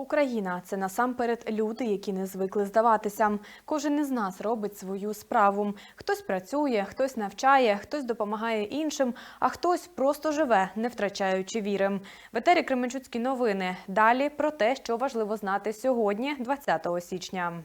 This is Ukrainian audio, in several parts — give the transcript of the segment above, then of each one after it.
Україна це насамперед люди, які не звикли здаватися. Кожен із нас робить свою справу. Хтось працює, хтось навчає, хтось допомагає іншим, а хтось просто живе, не втрачаючи віри. В етері Кременчуцькі новини. Далі про те, що важливо знати сьогодні, 20 січня.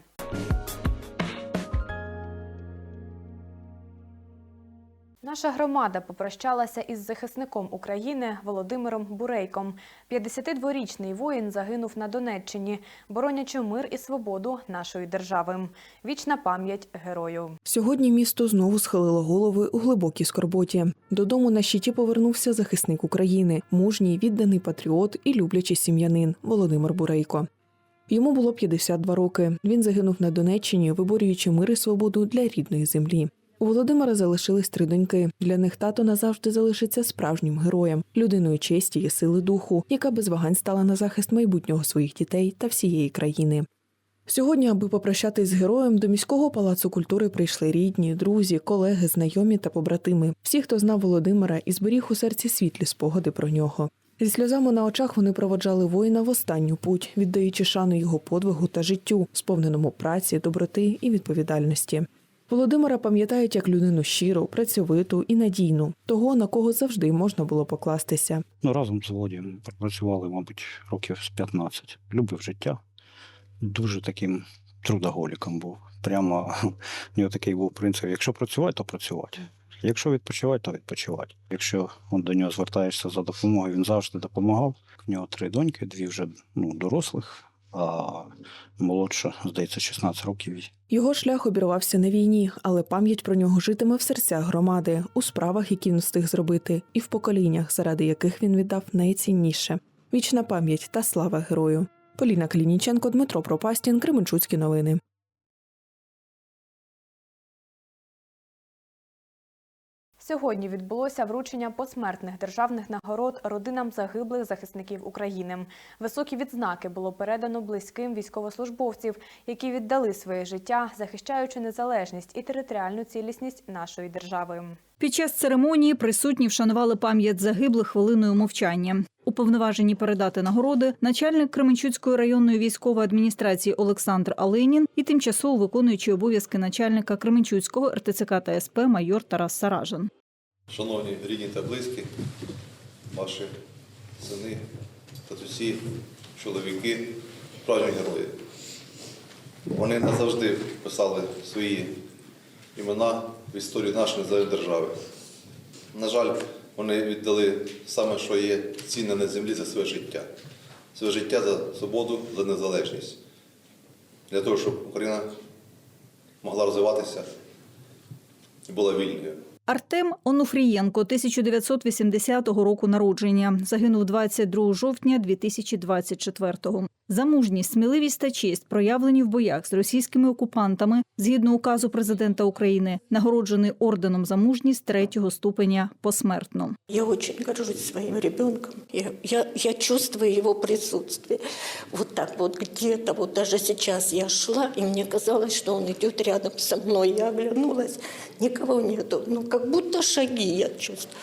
Наша громада попрощалася із захисником України Володимиром Бурейком. 52-річний воїн загинув на Донеччині, боронячи мир і свободу нашої держави. Вічна пам'ять герою. Сьогодні місто знову схилило голови у глибокій скорботі. Додому на щиті повернувся захисник України, мужній, відданий патріот і люблячий сім'янин Володимир Бурейко. Йому було 52 роки. Він загинув на Донеччині, виборюючи мир і свободу для рідної землі. У Володимира залишились три доньки. Для них тато назавжди залишиться справжнім героєм, людиною честі і сили духу, яка без вагань стала на захист майбутнього своїх дітей та всієї країни. Сьогодні, аби попрощатись з героєм, до міського палацу культури прийшли рідні, друзі, колеги, знайомі та побратими. Всі, хто знав Володимира і зберіг у серці світлі спогади про нього. Зі сльозами на очах вони проводжали воїна в останню путь, віддаючи шану його подвигу та життю, сповненому праці, доброти і відповідальності. Володимира пам'ятають як людину щиру, працьовиту і надійну, того на кого завжди можна було покластися. Ну, разом з Володієм пропрацювали, мабуть, років з 15. Любив життя. Дуже таким трудоголіком був. Прямо в нього такий був принцип: якщо працювати, то працювати. Якщо відпочивати, то відпочивати. Якщо до нього звертаєшся за допомогою, він завжди допомагав. В нього три доньки, дві вже ну, дорослих, а молодша, здається, 16 років. Його шлях обірвався на війні, але пам'ять про нього житиме в серцях громади, у справах, які він встиг зробити, і в поколіннях, заради яких він віддав найцінніше. Вічна пам'ять та слава герою. Поліна Клініченко, Дмитро Пропастін, Кременчуцькі новини. Сьогодні відбулося вручення посмертних державних нагород родинам загиблих захисників України. Високі відзнаки було передано близьким військовослужбовців, які віддали своє життя, захищаючи незалежність і територіальну цілісність нашої держави. Під час церемонії присутні вшанували пам'ять загиблих хвилиною мовчання. Уповноважені передати нагороди начальник Кременчуцької районної військової адміністрації Олександр Алинін і тимчасово виконуючий обов'язки начальника Кременчуцького РТЦК та СП майор Тарас Саражин. Шановні рідні та близькі, ваші сини, татусі, чоловіки, справжні герої. Вони назавжди писали свої імена в історію нашої держави. На жаль, вони віддали саме, що є цінне на землі за своє життя. Своє життя за свободу, за незалежність. Для того, щоб Україна могла розвиватися і була вільною. Артем Онуфрієнко 1980 року народження. Загинув 22 жовтня 2024-го. За мужність, сміливість та честь, проявлені в боях з російськими окупантами, згідно указу президента України, нагороджений орденом за мужність третього ступеня посмертно. Я очень горжусь своим ребенком. Я, я, я чувствую его присутствие. Вот так вот где-то, вот даже сейчас я шла, и мне казалось, что он идет рядом со мной. Я оглянулась, никого нету. Ну, как будто шаги я чувствую.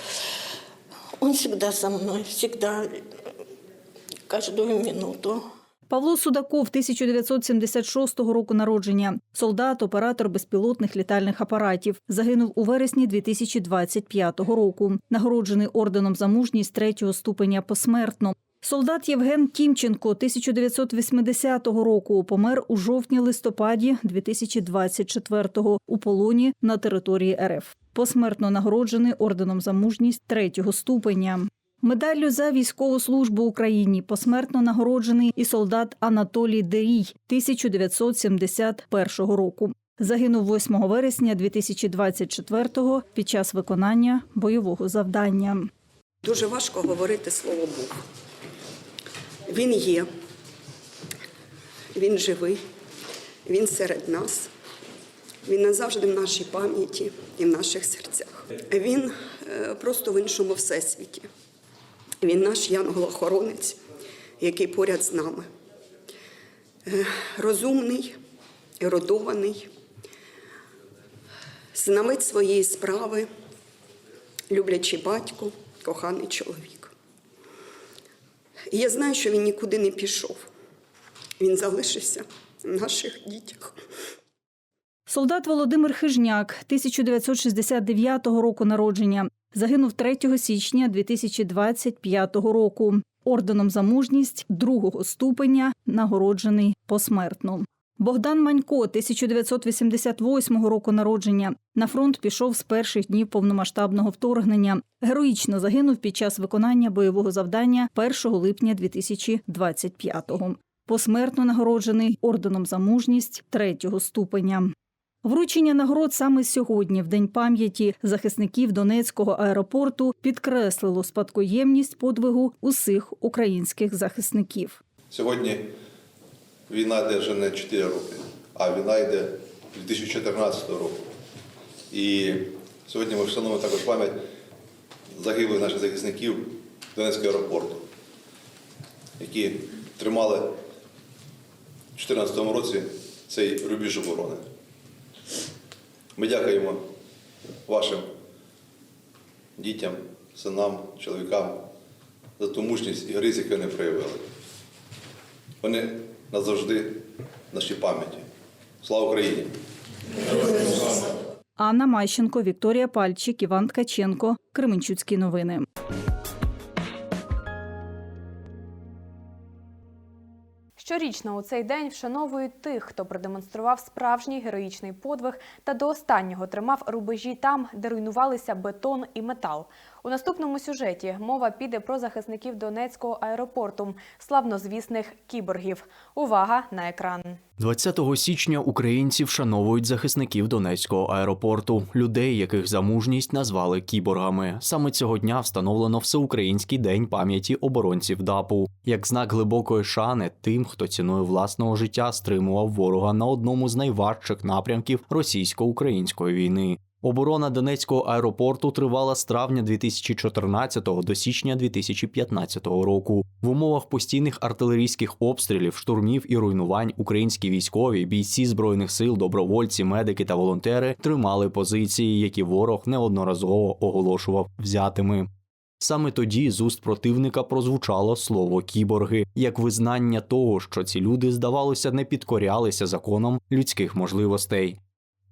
Он всегда со мной, всегда, каждую минуту. Павло Судаков 1976 року народження, солдат, оператор безпілотних літальних апаратів. Загинув у вересні 2025 року. Нагороджений орденом за мужність третього ступеня посмертно. Солдат Євген Тімченко 1980 року помер у жовтні-листопаді 2024-го у полоні на території РФ. Посмертно нагороджений орденом за мужність третього ступеня. Медаллю за військову службу Україні посмертно нагороджений і солдат Анатолій Дерій 1971 року. Загинув 8 вересня 2024-го під час виконання бойового завдання. Дуже важко говорити слово Бог. Він є, він живий, він серед нас, він назавжди в нашій пам'яті і в наших серцях. Він е, просто в іншому всесвіті. Він наш янгол-охоронець, який поряд з нами. Е, Розумний, ерудований, знавець своєї справи, люблячий батько, коханий чоловік. І я знаю, що він нікуди не пішов. він залишився в наших дітях. Солдат Володимир Хижняк, 1969 року народження, загинув 3 січня 2025 року. Орденом за мужність другого ступеня нагороджений посмертно. Богдан Манько, 1988 року народження, на фронт пішов з перших днів повномасштабного вторгнення. Героїчно загинув під час виконання бойового завдання 1 липня 2025-го. Посмертно нагороджений орденом за мужність третього ступеня. Вручення нагород саме сьогодні, в день пам'яті захисників Донецького аеропорту, підкреслило спадкоємність подвигу усіх українських захисників. Сьогодні війна йде вже не 4 роки, а війна йде 2014 року. І сьогодні ми вшановуємо також пам'ять загиблих наших захисників Донецького аеропорту, які тримали в 2014 році цей рубіж оборони. Ми дякуємо вашим дітям, синам, чоловікам за ту мужність і гризь, яку вони проявили. Вони назавжди в нашій пам'яті. Слава Україні! Анна Майщенко, Вікторія Пальчик, Іван Ткаченко. Кременчуцькі новини. Щорічно у цей день вшановують тих, хто продемонстрував справжній героїчний подвиг та до останнього тримав рубежі там, де руйнувалися бетон і метал. У наступному сюжеті мова піде про захисників Донецького аеропорту, славнозвісних кіборгів. Увага на екран. 20 січня українці вшановують захисників Донецького аеропорту, людей, яких за мужність назвали кіборгами. Саме цього дня встановлено Всеукраїнський день пам'яті оборонців ДАПу, як знак глибокої шани тим, хто ціною власного життя стримував ворога на одному з найважчих напрямків російсько-української війни. Оборона Донецького аеропорту тривала з травня 2014 до січня 2015 року. В умовах постійних артилерійських обстрілів, штурмів і руйнувань українські військові, бійці збройних сил, добровольці, медики та волонтери тримали позиції, які ворог неодноразово оголошував взятими. Саме тоді з уст противника прозвучало слово кіборги як визнання того, що ці люди, здавалося, не підкорялися законам людських можливостей.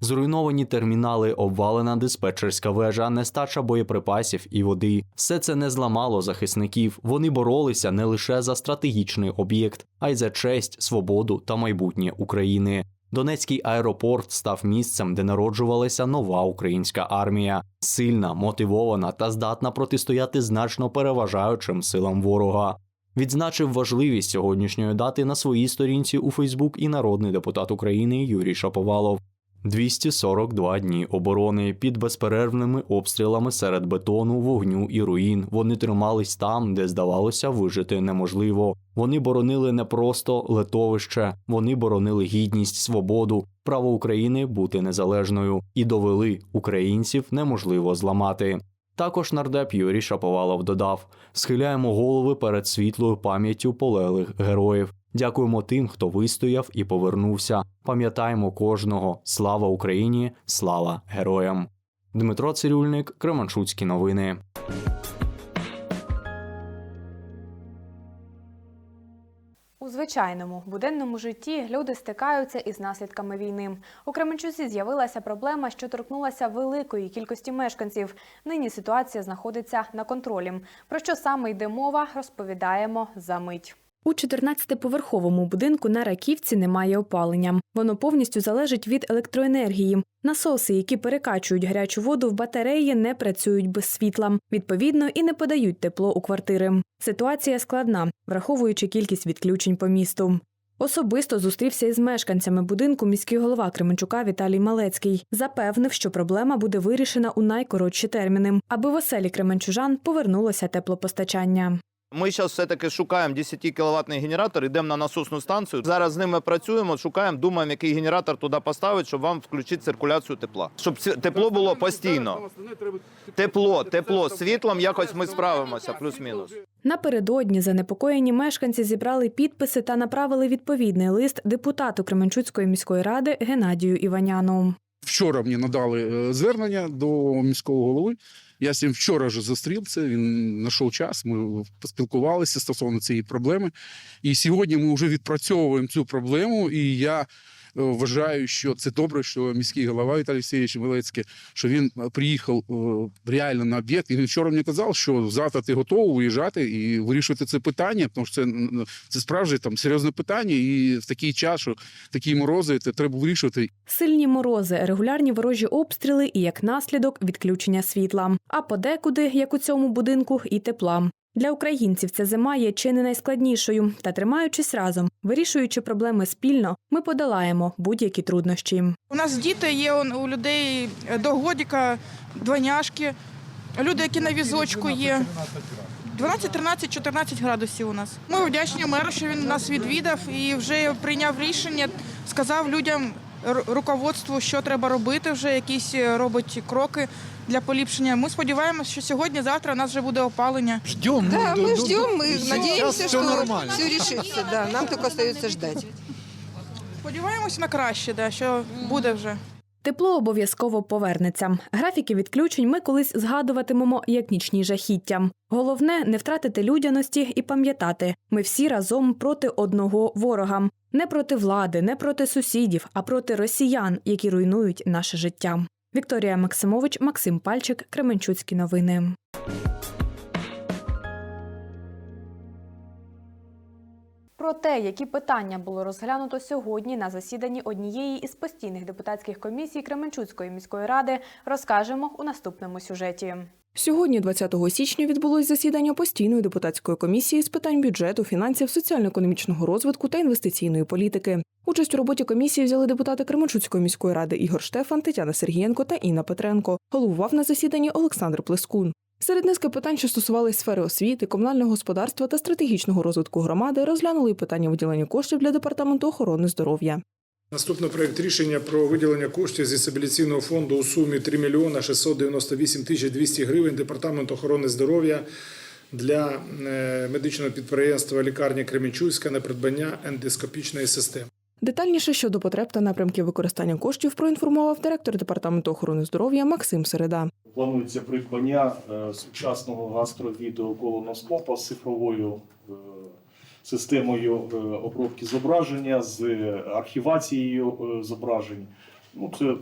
Зруйновані термінали, обвалена диспетчерська вежа, нестача боєприпасів і води. Все це не зламало захисників. Вони боролися не лише за стратегічний об'єкт, а й за честь, свободу та майбутнє України. Донецький аеропорт став місцем, де народжувалася нова українська армія, сильна, мотивована та здатна протистояти значно переважаючим силам ворога. Відзначив важливість сьогоднішньої дати на своїй сторінці у Фейсбук і народний депутат України Юрій Шаповалов. 242 дні оборони під безперервними обстрілами серед бетону, вогню і руїн. Вони тримались там, де здавалося вижити неможливо. Вони боронили не просто литовище, вони боронили гідність, свободу, право України бути незалежною і довели українців неможливо зламати. Також нардеп Юрій Шаповалов додав: схиляємо голови перед світлою пам'яттю полеглих героїв. Дякуємо тим, хто вистояв і повернувся. Пам'ятаємо кожного. Слава Україні! Слава героям! Дмитро Цирюльник, Кременчуцькі новини. У звичайному буденному житті люди стикаються із наслідками війни. У Кременчуці з'явилася проблема, що торкнулася великої кількості мешканців. Нині ситуація знаходиться на контролі. Про що саме йде мова, розповідаємо за мить. У 14-поверховому будинку на Раківці немає опалення. Воно повністю залежить від електроенергії. Насоси, які перекачують гарячу воду в батареї, не працюють без світла. Відповідно, і не подають тепло у квартири. Ситуація складна, враховуючи кількість відключень по місту. Особисто зустрівся із мешканцями будинку міський голова Кременчука Віталій Малецький. Запевнив, що проблема буде вирішена у найкоротші терміни, аби в оселі кременчужан повернулося теплопостачання. Ми зараз все-таки шукаємо 10 кіловатний генератор, йдемо на насосну станцію. Зараз з ними працюємо, шукаємо, думаємо, який генератор туди поставити, щоб вам включити циркуляцію тепла. Щоб тепло було постійно. Тепло, тепло, світлом якось ми справимося, плюс-мінус. Напередодні занепокоєні мешканці зібрали підписи та направили відповідний лист депутату Кременчуцької міської ради Геннадію Іваняну. Вчора мені надали е, звернення до міського голови Я з ним вчора вже зустрівся. Він знайшов час. Ми поспілкувалися стосовно цієї проблеми. І сьогодні ми вже відпрацьовуємо цю проблему. І я вважаю, що це добре, що міський голова Віталій Олексійович Милецький, що він е, приїхав е, реально на об'єкт. І він вчора мені казав, що завтра ти готовий виїжджати і вирішувати це питання, тому що це, це справді там серйозне питання, і в такий час, що такі морози, це треба вирішувати. Сильні морози, регулярні ворожі обстріли і як наслідок відключення світла. А подекуди, як у цьому будинку, і тепла. Для українців ця зима є чи не найскладнішою, та тримаючись разом, вирішуючи проблеми спільно, ми подолаємо будь-які труднощі. У нас діти є у людей до годіка, двойняшки, люди, які на візочку є. 12, 13, 14 градусів у нас. Ми вдячні меру, що він нас відвідав і вже прийняв рішення, сказав людям руководству, що треба робити, вже якісь е, робить кроки для поліпшення. Ми сподіваємося, що сьогодні-завтра у нас вже буде опалення. Ждем. Да, мы ждем, мы надеемся, всё что нормально. все решится. Да, нам только остается ждать. Сподіваємося на краще, да, що буде вже. Тепло обов'язково повернеться. Графіки відключень ми колись згадуватимемо як нічні жахіття. Головне не втратити людяності і пам'ятати, ми всі разом проти одного ворога. Не проти влади, не проти сусідів, а проти росіян, які руйнують наше життя. Вікторія Максимович, Максим Пальчик, Кременчуцькі новини. Про те, які питання було розглянуто сьогодні на засіданні однієї із постійних депутатських комісій Кременчуцької міської ради, розкажемо у наступному сюжеті. Сьогодні, 20 січня, відбулось засідання постійної депутатської комісії з питань бюджету, фінансів, соціально-економічного розвитку та інвестиційної політики. Участь у роботі комісії взяли депутати Кременчуцької міської ради Ігор Штефан, Тетяна Сергієнко та Інна Петренко. Головував на засіданні Олександр Плескун. Серед низки питань, що стосувались сфери освіти, комунального господарства та стратегічного розвитку громади, розглянули і питання виділення коштів для департаменту охорони здоров'я. Наступний проект рішення про виділення коштів зі стабіляційного фонду у сумі 3 мільйона 698 тисяч 200 гривень Департаменту охорони здоров'я для е, медичного підприємства лікарні Кремінчуцька на придбання ендоскопічної системи. Детальніше щодо потреб та напрямків використання коштів проінформував директор департаменту охорони здоров'я Максим Середа. Планується придбання е, сучасного гастровідеоколоноскопа з цифровою е, системою е, обробки зображення, з архівацією е, зображень. Ну, це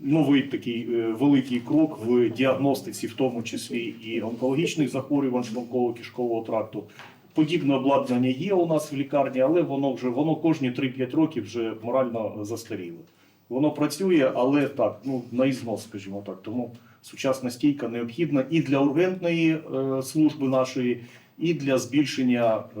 новий такий е, великий крок в діагностиці, в тому числі і онкологічних захворювань шлунково-кишкового тракту. Подібне обладнання є у нас в лікарні, але воно вже воно кожні 3-5 років вже морально застаріло. Воно працює, але так, ну на ізнос, скажімо так. Тому сучасна стійка необхідна і для ургентної е, служби нашої, і для збільшення е,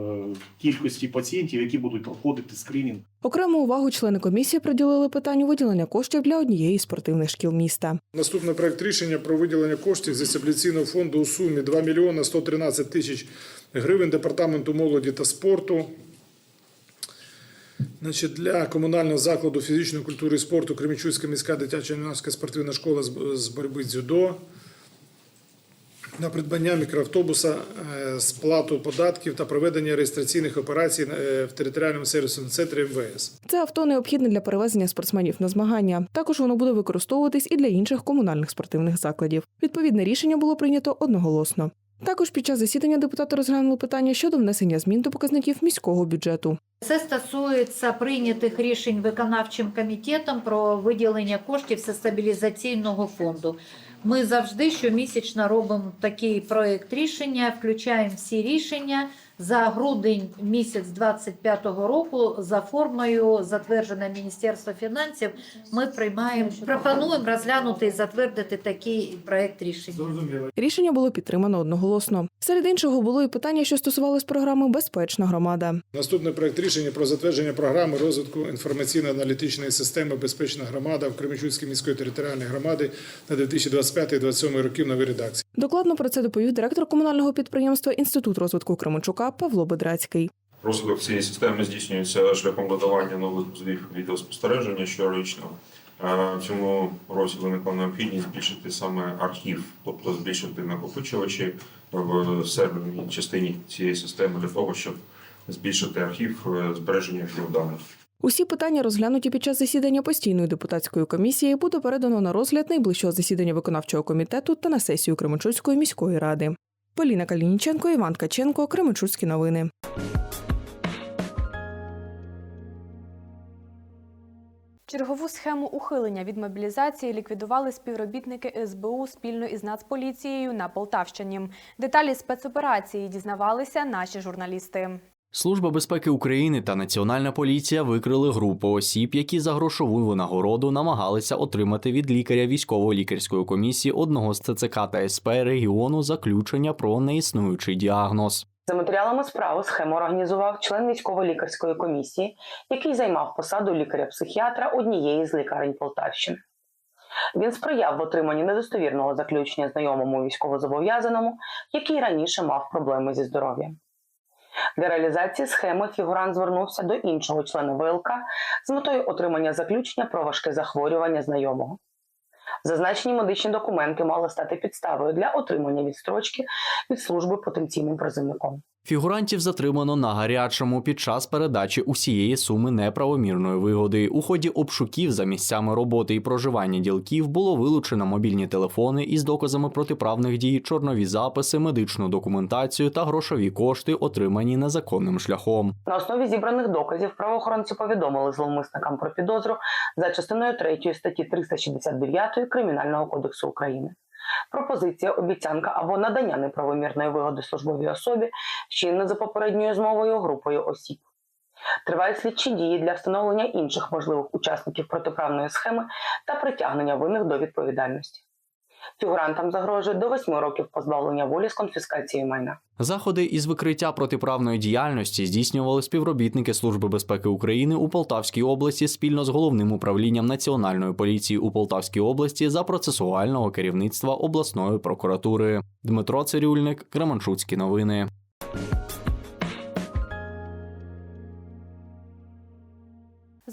кількості пацієнтів, які будуть проходити скринінг. Окрему увагу члени комісії приділили питанню виділення коштів для однієї з спортивних шкіл міста. Наступний проект рішення про виділення коштів зі стабіляційного фонду у сумі 2 мільйона 113 тисяч гривень Департаменту молоді та спорту. Значить, для комунального закладу фізичної культури і спорту Кремічуцька міська дитяча юнацька спортивна школа з- з боротьби дзюдо. На придбання мікроавтобуса, е, сплату податків та проведення реєстраційних операцій е, в територіальному сервісному центрі МВС. Це авто необхідне для перевезення спортсменів на змагання. Також воно буде використовуватись і для інших комунальних спортивних закладів. Відповідне рішення було прийнято одноголосно. Також під час засідання депутати розглянули питання щодо внесення змін до показників міського бюджету. Це стосується прийнятих рішень виконавчим комітетом про виділення коштів з стабілізаційного фонду. Ми завжди щомісячно робимо такий проект рішення, включаємо всі рішення за грудень місяць 25-го року за формою затверджена Міністерство фінансів. Ми приймаємо, пропонуємо розглянути і затвердити такий проект рішення. Рішення було підтримано одноголосно. Серед іншого було і питання, що стосувалось програми Безпечна громада. Наступний проект рішення про затвердження програми розвитку інформаційно-аналітичної системи Безпечна громада в Кременчуцькій міської територіальної громади на 2025-2027 років нової редакції. Докладно про це доповів директор комунального підприємства Інститут розвитку Кременчука Павло Бедрацький. Розвиток цієї системи здійснюється шляхом додавання нових вузлів відеоспостереження щорічно. Е, В цьому році виникла необхідність збільшити саме архів, тобто збільшити накопичувачі в серверній частині цієї системи для того, щоб збільшити архів е, збереження архів даних. Усі питання, розглянуті під час засідання постійної депутатської комісії, буде передано на розгляд найближчого засідання виконавчого комітету та на сесію Кременчуцької міської ради. Поліна Калініченко, Іван Каченко, Кременчуцькі новини. Чергову схему ухилення від мобілізації ліквідували співробітники СБУ спільно із Нацполіцією на Полтавщині. Деталі спецоперації дізнавалися наші журналісти. Служба безпеки України та Національна поліція викрили групу осіб, які за грошову винагороду намагалися отримати від лікаря військово-лікарської комісії одного з ЦЦК та СП регіону заключення про неіснуючий діагноз. За матеріалами справи схему організував член військово-лікарської комісії, який займав посаду лікаря-психіатра однієї з лікарень Полтавщини. Він сприяв в отриманні недостовірного заключення знайомому військовозобов'язаному, який раніше мав проблеми зі здоров'ям. Для реалізації схеми фігурант звернувся до іншого члена ВЛК з метою отримання заключення про важке захворювання знайомого. Зазначені медичні документи мали стати підставою для отримання відстрочки від служби потенційним призовником. Фігурантів затримано на гарячому під час передачі усієї суми неправомірної вигоди. У ході обшуків за місцями роботи і проживання ділків було вилучено мобільні телефони із доказами протиправних дій, чорнові записи, медичну документацію та грошові кошти, отримані незаконним шляхом. На основі зібраних доказів правоохоронці повідомили зловмисникам про підозру за частиною 3 статті 369 Кримінального кодексу України. Пропозиція, обіцянка або надання неправомірної вигоди службовій особі вчинена за попередньою змовою групою осіб. Тривають слідчі дії для встановлення інших можливих учасників протиправної схеми та притягнення винних до відповідальності. Фігурантам загрожує до 8 років позбавлення волі з конфіскацією майна. Заходи із викриття протиправної діяльності здійснювали співробітники Служби безпеки України у Полтавській області спільно з головним управлінням Національної поліції у Полтавській області за процесуального керівництва обласної прокуратури. Дмитро Цирюльник, Кременчуцькі новини.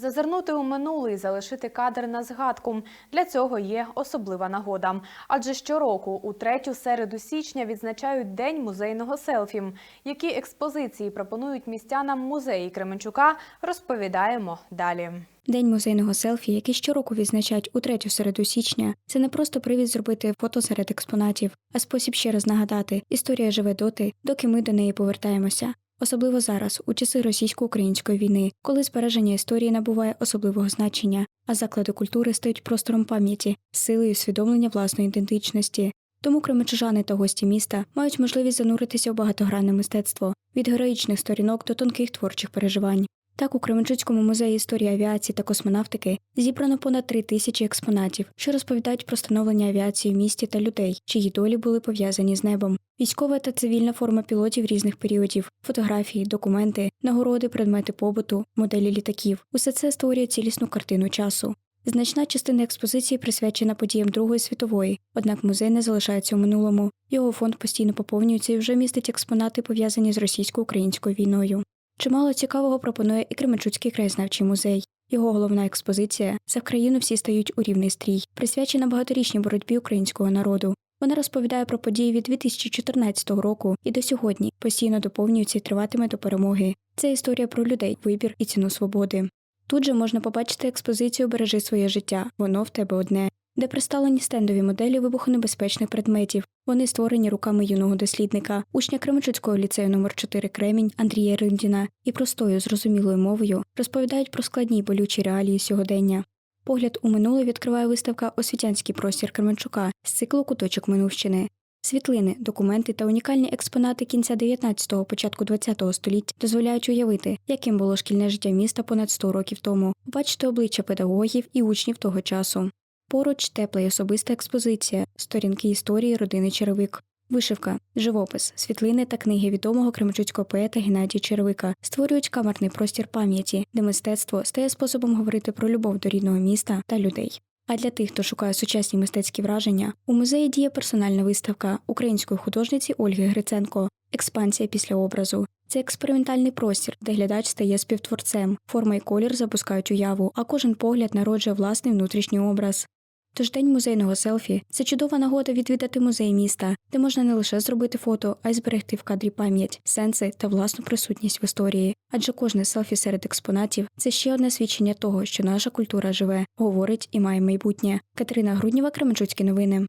Зазирнути у минуле і залишити кадр на згадку. Для цього є особлива нагода. Адже щороку, у третю середу січня, відзначають День музейного селфі. Які експозиції пропонують містянам музеї Кременчука, розповідаємо далі. День музейного селфі, який щороку відзначають у третю середу січня, це не просто привід зробити фото серед експонатів, а спосіб ще раз нагадати, історія живе доти, доки ми до неї повертаємося. Особливо зараз, у часи російсько-української війни, коли збереження історії набуває особливого значення, а заклади культури стають простором пам'яті, силою усвідомлення власної ідентичності. Тому кримичужани та гості міста мають можливість зануритися у багатогранне мистецтво від героїчних сторінок до тонких творчих переживань. Так, у Кременчуцькому музеї історії авіації та космонавтики зібрано понад три тисячі експонатів, що розповідають про становлення авіації в місті та людей, чиї долі були пов'язані з небом. Військова та цивільна форма пілотів різних періодів, фотографії, документи, нагороди, предмети побуту, моделі літаків усе це створює цілісну картину часу. Значна частина експозиції присвячена подіям Другої світової, однак музей не залишається у минулому. Його фонд постійно поповнюється і вже містить експонати, пов'язані з російсько-українською війною. Чимало цікавого пропонує і Кременчуцький краєзнавчий музей. Його головна експозиція за країну всі стають у рівний стрій, присвячена багаторічній боротьбі українського народу. Вона розповідає про події від 2014 року і до сьогодні постійно доповнюється і триватиме до перемоги. Це історія про людей, вибір і ціну свободи. Тут же можна побачити експозицію Бережи своє життя, воно в тебе одне, де представлені стендові моделі вибухонебезпечних предметів. Вони створені руками юного дослідника, учня Кременчуцького ліцею номер 4 Кремінь Андрія Риндіна і простою зрозумілою мовою розповідають про складні й болючі реалії сьогодення. Погляд у минуле відкриває виставка Освітянський простір Кременчука з циклу Куточок Минувщини. Світлини, документи та унікальні експонати кінця 19-го, початку 20-го століття дозволяють уявити, яким було шкільне життя міста понад 100 років тому, бачити обличчя педагогів і учнів того часу. Поруч тепла й особиста експозиція, сторінки історії родини Черевик. Вишивка, живопис, світлини та книги відомого кременчуцького поета Геннадія Черевика створюють камерний простір пам'яті, де мистецтво стає способом говорити про любов до рідного міста та людей. А для тих, хто шукає сучасні мистецькі враження, у музеї діє персональна виставка української художниці Ольги Гриценко Експансія після образу. Це експериментальний простір, де глядач стає співтворцем. Форма і колір запускають уяву, а кожен погляд народжує власний внутрішній образ. Тож день музейного селфі це чудова нагода відвідати музей міста, де можна не лише зробити фото, а й зберегти в кадрі пам'ять, сенси та власну присутність в історії. Адже кожне селфі серед експонатів це ще одне свідчення того, що наша культура живе, говорить і має майбутнє. Катерина Грудніва, Кременчуцькі новини.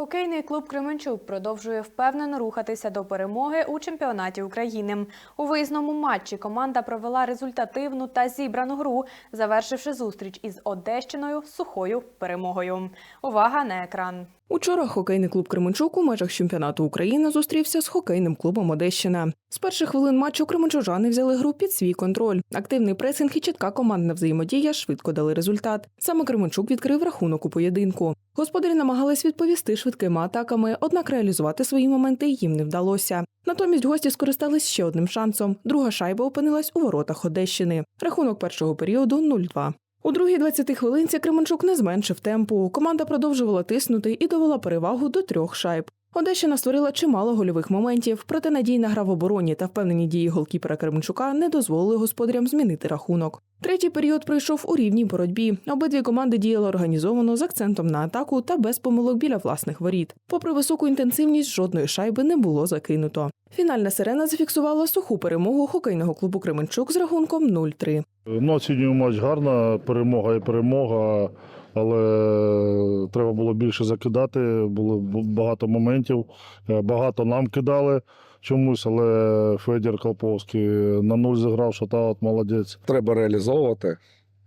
Хокейний клуб Кременчук продовжує впевнено рухатися до перемоги у чемпіонаті України. У виїзному матчі команда провела результативну та зібрану гру, завершивши зустріч із Одещиною сухою перемогою. Увага на екран. Учора хокейний клуб Кременчук у межах чемпіонату України зустрівся з хокейним клубом Одещина. З перших хвилин матчу кременчужани взяли гру під свій контроль. Активний пресинг і чітка командна взаємодія швидко дали результат. Саме Кременчук відкрив рахунок у поєдинку. Господарі намагались відповісти швидкими атаками, однак реалізувати свої моменти їм не вдалося. Натомість гості скористались ще одним шансом. Друга шайба опинилась у воротах Одещини. Рахунок першого періоду 0-2. У другій 20 хвилинці Кременчук не зменшив темпу. Команда продовжувала тиснути і довела перевагу до трьох шайб. Одещина створила чимало гольових моментів, проте надійна гра в обороні та впевнені дії голкіпера Кременчука не дозволили господарям змінити рахунок. Третій період пройшов у рівній боротьбі. Обидві команди діяли організовано з акцентом на атаку та без помилок біля власних воріт. Попри високу інтенсивність, жодної шайби не було закинуто. Фінальна сирена зафіксувала суху перемогу хокейного клубу Кременчук з рахунком 0-3. Ну, оцінюю матч гарна, перемога і перемога, але треба було більше закидати. Було багато моментів, е, багато нам кидали чомусь, але Федір Колповський на нуль зіграв, шатаут, молодець. Треба реалізовувати.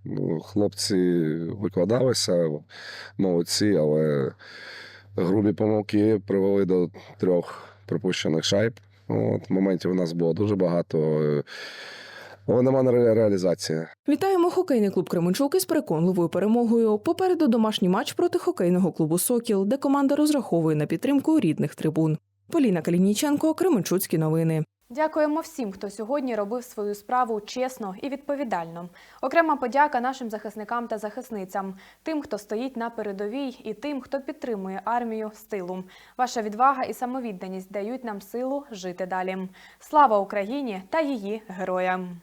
Ну, Хлопці викладалися, молодці, але грубі помилки привели до трьох пропущених шайб. От, моментів у нас було дуже багато, е, нема реалізація. Вітаємо хокейний клуб Кременчук із переконливою перемогою. Попереду домашній матч проти хокейного клубу Сокіл, де команда розраховує на підтримку рідних трибун. Поліна Калініченко, Кременчуцькі новини. Дякуємо всім, хто сьогодні робив свою справу чесно і відповідально. Окрема подяка нашим захисникам та захисницям, тим, хто стоїть на передовій, і тим, хто підтримує армію з тилу. Ваша відвага і самовідданість дають нам силу жити далі. Слава Україні та її героям!